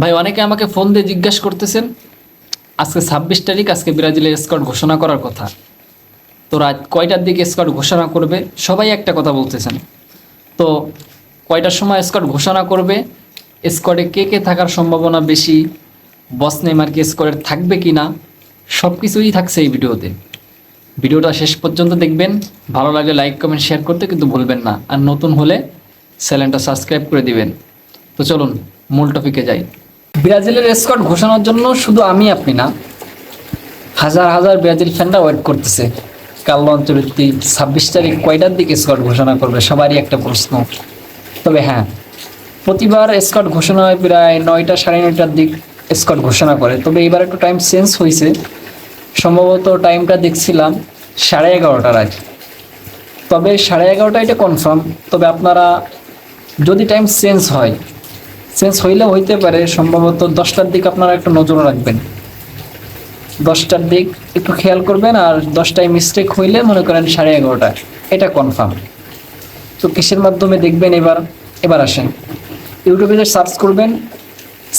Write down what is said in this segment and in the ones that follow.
ভাই, অনেকে আমাকে ফোন দিয়ে জিজ্ঞাসা করতেছেন, আজকে ছাব্বিশ তারিখ, আজকে ব্রাজিলের স্কোয়াড ঘোষণা করার কথা। তো রাত কয়টার দিকে স্কোয়াড ঘোষণা করবে? সবাই একটা কথা বলতেছেন। তো কয়টার সময় স্কোয়াড ঘোষণা করবে? স্কোয়াডে কে কে থাকার সম্ভাবনা বেশি? বস নেইমার কি স্কোয়াডে থাকবে কি না সব কিছুই থাকছে এই ভিডিওতে। ভিডিওটা শেষ পর্যন্ত দেখবেন। ভালো লাগলে লাইক কমেন্ট শেয়ার করতে কিন্তু ভুলবেন না। আর নতুন হলে চ্যানেলটা সাবস্ক্রাইব করে দিবেন। তো চলুন, মূল টপিকে যাই। ব্রাজিলের স্কোয়াড ঘোষণার জন্য শুধু আমি আপনি না, হাজার হাজার ব্রাজিল ফ্যানরা ওয়েট করতেছে। কাল্লো অঞ্চলটি ছাব্বিশ তারিখ কয়টার দিকে স্কোয়াড ঘোষণা করবে সবারই একটা প্রশ্ন। তবে হ্যাঁ প্রতিবার স্কোয়াড ঘোষণা হয় প্রায় নয়টা সাড়ে নয়টার দিক স্কোয়াড ঘোষণা করে। তবে এবার একটু টাইম চেঞ্জ হয়েছে। সম্ভবত টাইমটা দেখছিলাম সাড়ে এগারোটার আগে। তবে সাড়ে এগারোটা এটা কনফার্ম তবে আপনারা যদি টাইম চেঞ্জ হয় চেঞ্জ হইলে হইতে পারে, সম্ভবত দশটার দিক আপনারা একটু নজর রাখবেন। দশটার দিক একটু খেয়াল করবেন আর দশটায় মিস্টেক হইলে মনে করেন সাড়ে এগারোটা। এটা কনফার্ম তো কিসের মাধ্যমে দেখবেন এবার এবার আসেন। ইউটিউবে যে সার্চ করবেন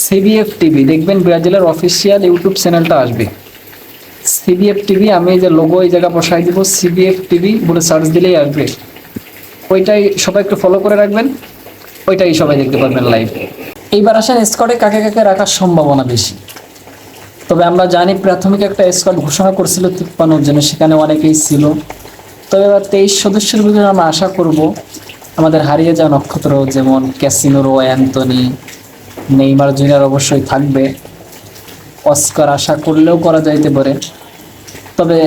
সিবিএফ টিভি দেখবেন ব্রাজিলের অফিসিয়াল ইউটিউব চ্যানেলটা আসবে। সিবিএফ টিভি আমি যে লোগো এই জায়গা বসাই দিব সিবিএফ টিভি বলে সার্চ দিলেই আসবে। ওইটাই সবাই একটু ফলো করে রাখবেন, ওইটাই সবাই দেখতে পারবেন লাইভ এইবার আসেন স্কোয়াডে কাকে কাকে রাখার সম্ভাবনা বেশি? তবে আমরা জানি প্রাথমিক একটা স্কোয়াড ঘোষণা করছিল তিপ্পান্ন জনে সেখানে অনেকেই ছিল। তবে এবার তেইশ সদস্যের ভিতরে আমরা আশা করব আমাদের হারিয়ে যাওয়া নক্ষত্র যেমন ক্যাসিনোরো অ্যান্টনি নেইমার জুনিয়র অবশ্যই থাকবে। অস্কার আশা করলেও করা যাইতে পারে। তবে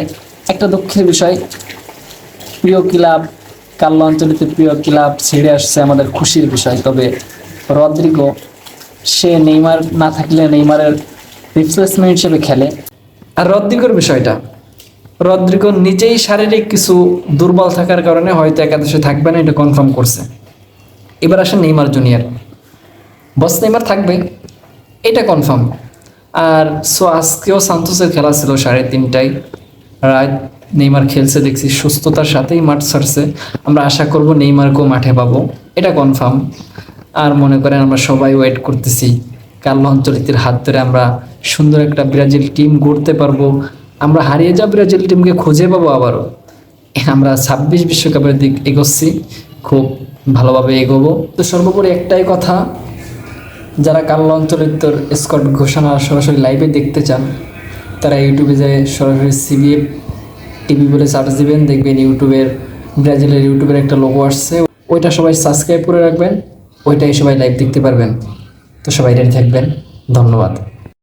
একটা দুঃখের বিষয়, প্রিয় ক্লাব কাল্লো অঞ্চলিতে প্রিয় ক্লাব ছেড়ে আসছে আমাদের খুশির বিষয়। তবে রদ্রিগো সে নেইমার না থাকলে নেইমারের রিপ্লেসমেন্ট হিসেবে খেলে। আর রদ্রিগোর বিষয়টা। রদ্রিগো নিজেই শারীরিক কিছু দুর্বল থাকার কারণে হয়তো একাদশে থাকবে না, এটা কনফার্ম করছে। এবার আসেন নেইমার জুনিয়র বস নেইমার থাকবে, এটা কনফার্ম আর সো আজকেও সান্তোসের খেলা ছিল সাড়ে তিনটায়। রাত নেইমার খেলছে, দেখছি সুস্থতার সাথেই মাঠ ছাড়ছে। আমরা আশা করব নেইমারকেও মাঠে পাবো, এটা কনফার্ম আর মনে করেন আমরা সবাই ওয়েট করতেছি। কার্লো অঞ্চলিতের হাত ধরে আমরা সুন্দর একটা ব্রাজিল টিম গড়তে পারব। আমরা হারিয়ে যাওয়া ব্রাজিল টিমকে খুঁজে পাবো আবারও। আমরা ছাব্বিশ বিশ্বকাপের দিক এগোচ্ছি। খুব ভালোভাবে এগোবো। তো সর্বোপরি একটাই কথা, যারা কাল্লা অঞ্চলের তোর স্কট ঘোষণা সরাসরি লাইভে দেখতে চান, তারা ইউটিউবে যায় সরাসরি সিবিএফ টিভি বলে সার্চ দিবেন, দেখবেন ইউটিউবের ব্রাজিলের ইউটিউবের একটা লোগো আসছে। ওইটা সবাই সাবস্ক্রাইব করে রাখবেন। ওইটাই সবাই লাইভ দেখতে পারবেন। তো সবাই রেডি থাকবেন। ধন্যবাদ।